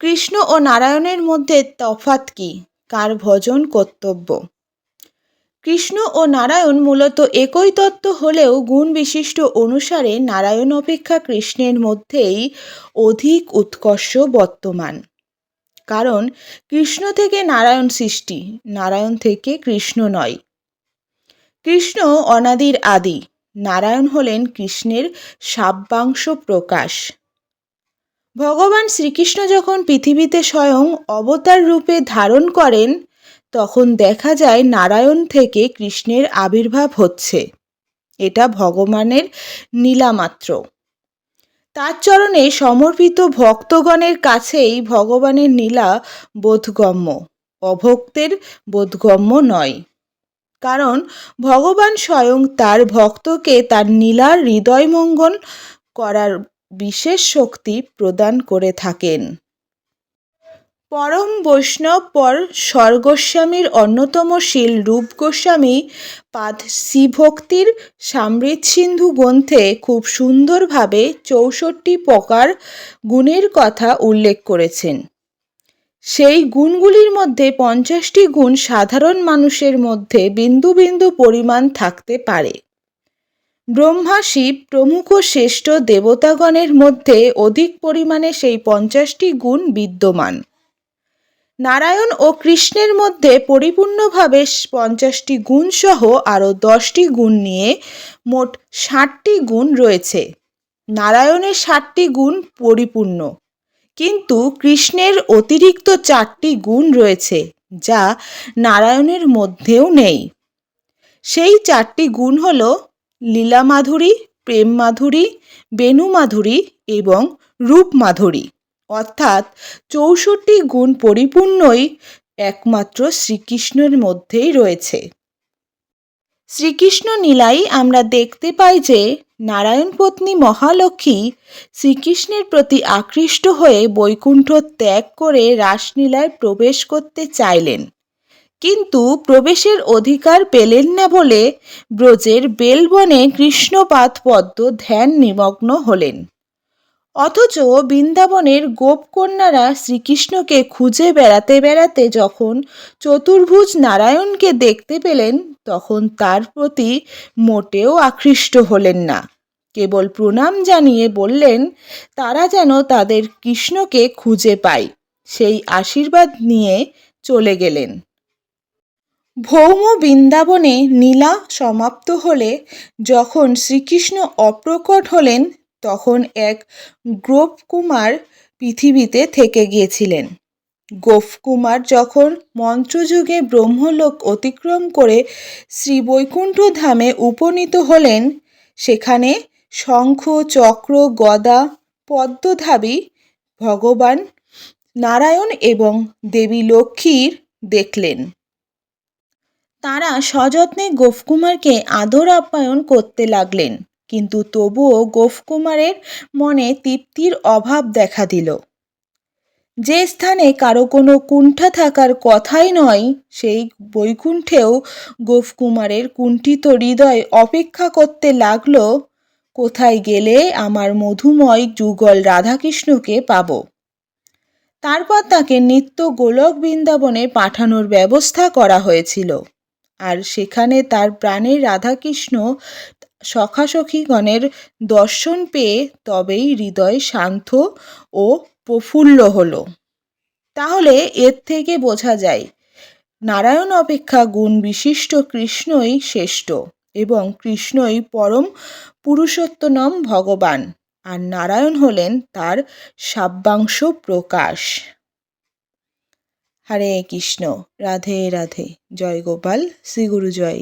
কৃষ্ণ ও নারায়ণের মধ্যে তফাৎ কি? কার ভজন কর্তব্য? কৃষ্ণ ও নারায়ণ মূলত একই তত্ত্ব হলেও গুণ বিশিষ্ট অনুসারে নারায়ণ অপেক্ষা কৃষ্ণের মধ্যেই অধিক উৎকর্ষ বর্তমান। কারণ কৃষ্ণ থেকে নারায়ণ সৃষ্টি, নারায়ণ থেকে কৃষ্ণ নয়। কৃষ্ণ অনাদির আদি, নারায়ণ হলেন কৃষ্ণের সাব্যাংশ প্রকাশ। ভগবান শ্রীকৃষ্ণ যখন পৃথিবীতে স্বয়ং অবতার রূপে ধারণ করেন, তখন দেখা যায় নারায়ণ থেকে কৃষ্ণের আবির্ভাব হচ্ছে। এটা ভগবানের নীলামাত্র। তার চরণে সমর্পিত ভক্তগণের কাছেই ভগবানের নীলা বোধগম্য। অভক্তের বোধগম্য নয়। কারণ ভগবান স্বয়ং তার ভক্তকে তার নীলার হৃদয়মঙ্গন করার বিশেষ শক্তি প্রদান করে থাকেন। পরম বৈষ্ণব পর স্বর্গোস্বামীর অন্যতম শীল রূপ গোস্বামী পাদ শ্রীভক্তির সিন্ধু গ্রন্থে খুব সুন্দরভাবে চৌষট্টি প্রকার গুণের কথা উল্লেখ করেছেন। সেই গুণগুলির মধ্যে পঞ্চাশটি গুণ সাধারণ মানুষের মধ্যে বিন্দু বিন্দু পরিমাণ থাকতে পারে। ব্রহ্মা শিব প্রমুখ শ্রেষ্ঠ দেবতাগণের মধ্যে অধিক পরিমাণে সেই পঞ্চাশটি গুণ বিদ্যমান। নারায়ণ ও কৃষ্ণের মধ্যে পরিপূর্ণভাবে পঞ্চাশটি গুণসহ আরও দশটি গুণ নিয়ে মোট ষাটটি গুণ রয়েছে। নারায়ণের ষাটটি গুণ পরিপূর্ণ, কিন্তু কৃষ্ণের অতিরিক্ত চারটি গুণ রয়েছে, যা নারায়ণের মধ্যেও নেই। সেই চারটি গুণ হল লীলা মাধুরী প্রেম মাধুরী বেণু মাধুরী এবং রূপ মাধুরী অর্থাৎ চৌষট্টি গুণ পরিপূর্ণই একমাত্র শ্রীকৃষ্ণের মধ্যেই রয়েছে। শ্রীকৃষ্ণ নীলাই আমরা দেখতে পাই যে নারায়ণ পত্নী মহালক্ষ্মী শ্রীকৃষ্ণের প্রতি আকৃষ্ট হয়ে বৈকুণ্ঠ ত্যাগ করে রাসলীলায় প্রবেশ করতে চাইলেন। কিন্তু প্রবেশের অধিকার পেলেন না বলে ব্রজের বেলবনে কৃষ্ণপাত পদ্ম ধ্যান নিমগ্ন হলেন। অথচ বৃন্দাবনের গোপকন্যারা শ্রীকৃষ্ণকে খুঁজে বেড়াতে বেড়াতে যখন চতুর্ভুজ নারায়ণকে দেখতে পেলেন, তখন তার প্রতি মোটেও আকৃষ্ট হলেন না। কেবল প্রণাম জানিয়ে বললেন, তারা যেন তাদের কৃষ্ণকে খুঁজে পায়। সেই আশীর্বাদ নিয়ে চলে গেলেন। ভৌম বৃন্দাবনে নীলা সমাপ্ত হলে যখন শ্রীকৃষ্ণ অপ্রকট হলেন, তখন এক গোপকুমার পৃথিবীতে থেকে গিয়েছিলেন। গোপকুমার যখন মন্ত্রযুগে ব্রহ্মলোক অতিক্রম করে শ্রী বৈকুণ্ঠ ধামে উপনীত হলেন, সেখানে শঙ্খ, চক্র, গদা, পদ্মধাবী, ভগবান নারায়ণ এবং দেবী লক্ষ্মীর দেখলেন। তারা সযত্নে গোপকুমারকে আদর আপ্যায়ন করতে লাগলেন। কিন্তু তবুও গোপকুমারের মনে তৃপ্তির অভাব দেখা দিল। যে স্থানে কারও কোনো কুণ্ঠা থাকার কথাই নয়, সেই বৈকুণ্ঠেও গোপকুমারের কুণ্ঠিত হৃদয় অপেক্ষা করতে লাগল, কোথায় গেলে আমার মধুময় যুগল রাধাকৃষ্ণকে পাব? তারপর তাকে নিত্য গোলক বৃন্দাবনে পাঠানোর ব্যবস্থা করা হয়েছিল। আর সেখানে তার প্রাণের রাধাকৃষ্ণ সখাসখীগণের দর্শন পেয়ে তবেই হৃদয় শান্ত ও প্রফুল্ল হলো। তাহলে এর থেকে বোঝা যায়, নারায়ণ অপেক্ষা গুণ বিশিষ্ট কৃষ্ণই শ্রেষ্ঠ এবং কৃষ্ণই পরম পুরুষোত্তম ভগবান, আর নারায়ণ হলেন তার সাব্যাংশ প্রকাশ। হরে কৃষ্ণ রাধে রাধে। জয় গোপাল শ্রী গুরু জয়